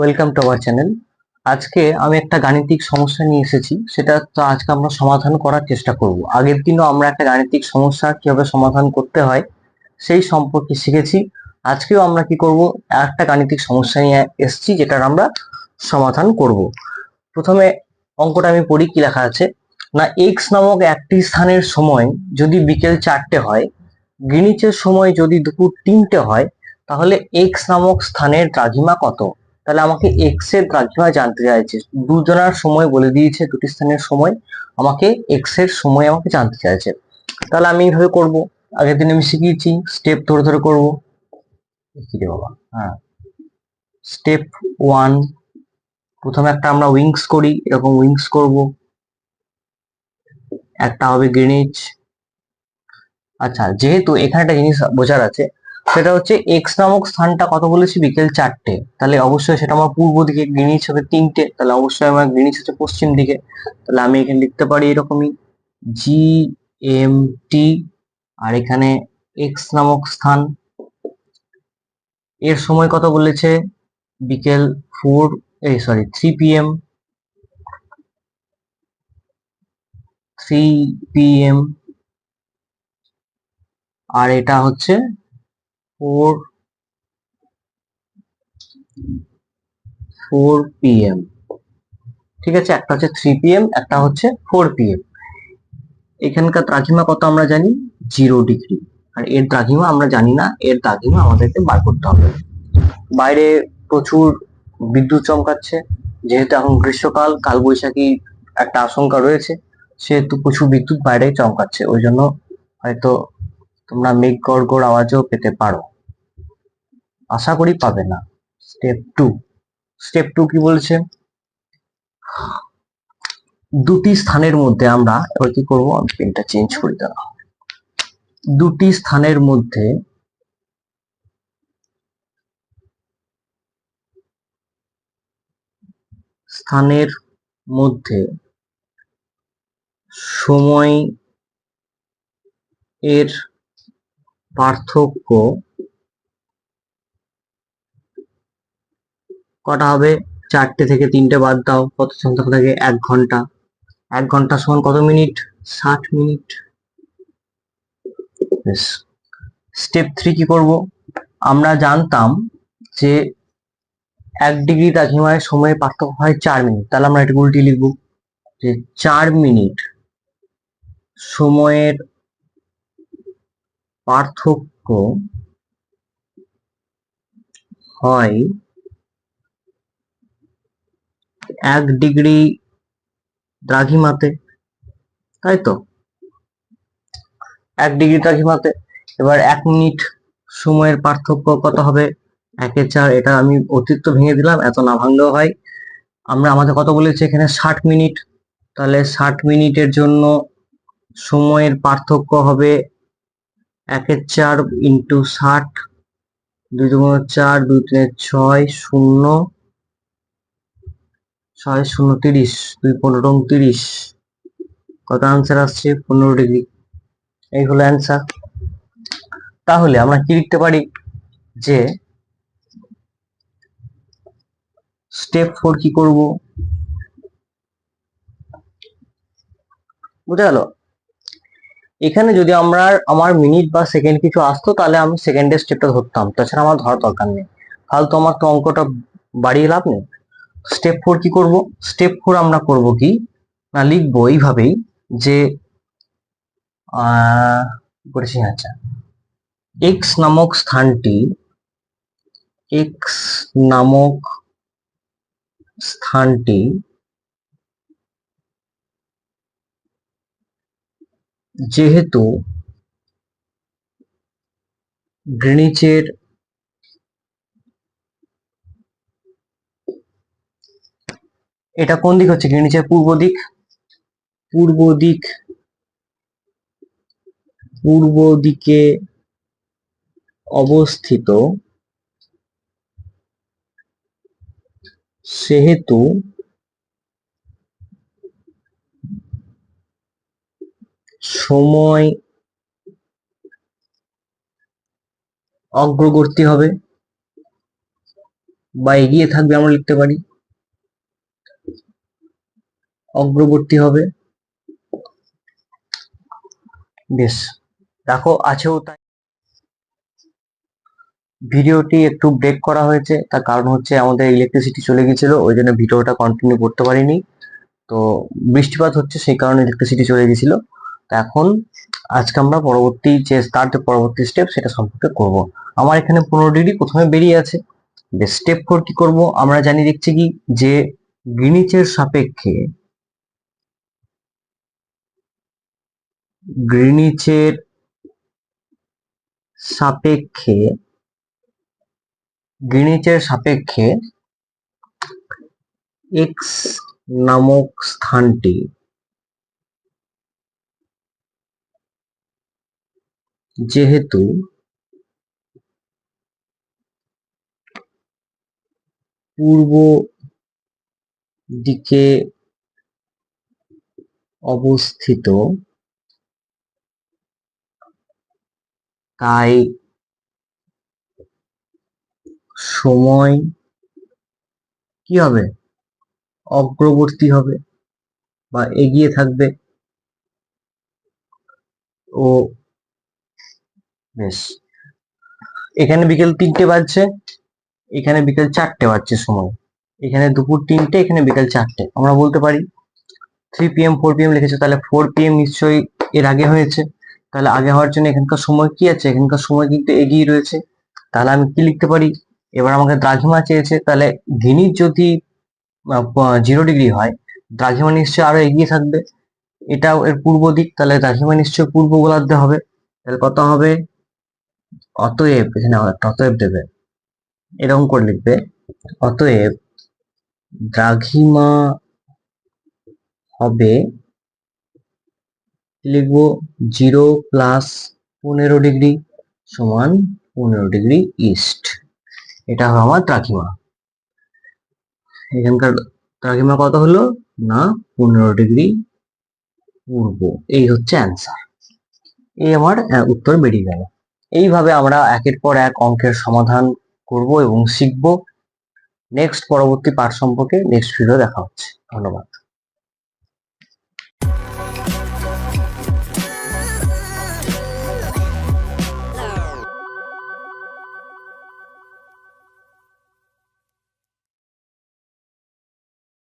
Welcome to our channel আজকে আমি একটা গাণিতিক সমস্যা নিয়ে এসেছি, সেটা তো আজকে আমরা সমাধান করার চেষ্টা করব। আগের দিনও আমরা একটা গাণিতিক সমস্যা কীভাবে সমাধান করতে হয়, সেই সম্পর্কে শিখেছি। আজকেও আমরা কি করব, একটা গাণিতিক সমস্যা নিয়ে এসেছি, যেটার আমরা সমাধান করব। প্রথমে অঙ্কটা আমি পড়ি, কি লেখা আছে? না এক্স নামক একটি স্থানের সময় যদি বিকেল চারটে হয়, গ্রিনিচের সময় যদি দুপুর তিনটে হয়, তাহলে এক্স নামক স্থানের দ্রাঘিমা কত? তাহলে আমাকে এক্সের দ্রাঘিমা জানতে চাইছে। দুজনার সময় বলে দিয়েছে, দুটি স্থানের সময়। আমাকে এক্সের সময় আমাকে জানতে চাইছে। তাহলে আমি এইভাবে করব। আগের দিন আমি শিখিয়েছি স্টেপ ধরে ধরে করব। কি রে বাবা হ্যাঁ। স্টেপ ওয়ান প্রথমে একটা আমরা উইংস করি, এরকম উইংস করব। একটা হবে গ্রিনিচ আচ্ছা যেহেতু এখানে একটা জিনিস বোঝার আছে সেটা হচ্ছে এক্স নামক স্থানটা কত বলেছি? বিকেল চারটে। তাহলে অবশ্যই সেটা আমার পূর্ব দিকে গ্রিনিচ হবে তিনটে। তাহলে অবশ্যই আমার গ্রিনিচ হচ্ছে পশ্চিম দিকে। তাহলে আমি এখানে লিখতে পারি এরকমই জি এম টি আর এখানে এক্স নামক স্থান। এর সময় কত বলেছে? বিকেল ফোর এই sorry three PM three PM আর এটা হচ্ছে ফোর ফোর পিএম ঠিক আছে? একটা হচ্ছে থ্রি পিএম একটা হচ্ছে ফোর পিএম এখানকার দ্রাঘিমা কত আমরা জানি? জিরো ডিগ্রি আর এর দ্রাঘিমা আমরা জানি না, এর দ্রাঘিমা আমাদেরকে বার করতে হবে। বাইরে প্রচুর বিদ্যুৎ চমকাচ্ছে, যেহেতু এখন গ্রীষ্মকাল, কালবৈশাখী একটা আশঙ্কা রয়েছে, সেহেতু প্রচুর বিদ্যুৎ বাইরে চমকাচ্ছে। ওই জন্য হয়তো তোমরা মেঘ গড়গড় আওয়াজও পেতে পারো। আশা করি পাবে না। স্টেপ টু স্টেপ টু কি বলছে? দুটি স্থানের মধ্যে আমরা এবার কি করব? আমি পেনটা চেঞ্জ করে দেওয়া দুটি স্থানের মধ্যে স্থানের মধ্যে সময় এর পার্থক্য কটা হবে? চারটে থেকে তিনটে বাদ দাও। কত সংখ্যা থাকে? এক ঘণ্টা। এক ঘণ্টা সমান কত মিনিট? ষাট মিনিট। স্টেপ থ্রি কি করব? আমরা জানতাম যে এক ডিগ্রি দ্রাঘিমায় সময়ের পার্থক্য হয় চার মিনিট। তাহলে আমরা এটা উল্টি লিখব যে চার মিনিট সময়ের পার্থক্য হয় এক ডিগ্রি দ্রাঘিমাতে তাই তো এক ডিগ্রি দ্রাঘিমাতে। এবার এক মিনিট সময়ের পার্থক্য কত হবে? একের চার, এটা আমি অতিরিক্ত ভেঙে দিলাম, এত না ভাঙলেও হয়। আমরা আমাদের কত বলেছি এখানে? ষাট মিনিট। তাহলে ষাট মিনিটের জন্য সময়ের পার্থক্য হবে একের চার ইন্টু ষাট, দুই দুগুণ চার, দুই তিনে ছয়, শূন্য। ছয় শূন্য তিরিশ, দুই পনেরো তিরিশ কত আনসার আসছে? পনেরো ডিগ্রি এই হলো অ্যান্সার তাহলে আমরা কি লিখতে পারি? যে স্টেপ ফোর কি করব? বুঝা গেল? এখানে যদি আমরা আমার মিনিট বা সেকেন্ড কিছু আসতো, তাহলে আমি সেকেন্ডের স্টেপটা ধরতাম। তাছাড়া আমার ধরার দরকার নেই। ফালতু আমার তো অঙ্কটা বাড়িয়ে লাভ নেই। স্টেপ ফোর কি করব? স্টেপ ফোর আমরা করব কি? না, লিখব এইভাবেই যে করেছি আচ্ছা। এক্স নামক স্থানটি এক্স নামক স্থানটি যেহেতু গ্রিনিচের এটা কোন দিক হচ্ছে? গ্রিনিচের পূর্ব দিক। পূর্ব দিক, পূর্ব দিকে অবস্থিত সেহেতু সময় অগ্রবর্তী হবে বা এগিয়ে থাকবে আমরা লিখতে পারি। অগ্রবর্তী হবে। বেশ, দেখো, আছেও তাই। ভিডিওটি একটু ব্রেক করা হয়েছে, তার কারণ হচ্ছে আমাদের ইলেকট্রিসিটি চলে গেছিল, ওই জন্য ভিডিওটা কন্টিনিউ করতে পারিনি। তো বৃষ্টিপাত হচ্ছে, সেই কারণে ইলেকট্রিসিটি চলে গেছিল। তো এখন আজকে আমরা পরবর্তী যে তার যে পরবর্তী স্টেপ সেটা সম্পর্কে করব। আমার এখানে পনেরো ডিগ্রি প্রথমে বেরিয়ে আছে। বেশ স্টেপ ফোর কি করব? আমরা জানি দেখছি কি, যে গ্রিনিচের সাপেক্ষে গ্রিনিচের সাপেক্ষে গ্রিনিচের সাপেক্ষে এক্স নামক স্থানটি যেহেতু পূর্ব দিকে অবস্থিত তাই সময় কি হবে? অগ্রবর্তী হবে বা এগিয়ে থাকবে। ও বেশ। এখানে বিকেল তিনটে বাজছে, এখানে বিকেল চারটে বাজছে সময়। এখানে দুপুর তিনটে, এখানে বিকেল চারটে। আমরা বলতে পারি থ্রি পিএম ফোর পিএম লিখেছে, তাহলে ফোর পিএম নিশ্চয়ই এর আগে হয়েছে। তাহলে আগে হওয়ার জন্য এখানকার সময় কি আছে? এখানকার সময় কিন্তু এগিয়ে রয়েছে। তাহলে আমি কি লিখতে পারি? এবার আমাকে দ্রাঘিমা চেয়েছে, তাহলে ঘিনির যদি জিরো ডিগ্রি হয়, দ্রাঘিমা নিশ্চয়ই আরও এগিয়ে থাকবে। এটাও এর পূর্ব দিক, তাহলে দ্রাঘিমা নিশ্চয়ই পূর্ব গোলার্ধে হবে। তাহলে কত হবে? অতএব এখানে অতএব দেবে। এরকম করে লিখবে, অতএব দ্রাঘিমা হবে লিখব জিরো প্লাস পনেরো ডিগ্রি সমান পনেরো ডিগ্রি ইস্ট। এটা হবে আমার দ্রাঘিমা এখানকার দ্রাঘিমা কত হলো? না, পনেরো ডিগ্রি পূর্ব। এই হচ্ছে অ্যান্সার এই আমার উত্তর বেরিয়ে গেল। এইভাবে আমরা একের পর এক অঙ্কের সমাধান করব এবং শিখব। নেক্সট পরবর্তী পাঠ সম্পর্কে নেক্সট ভিডিও দেখা হচ্ছে। ধন্যবাদ।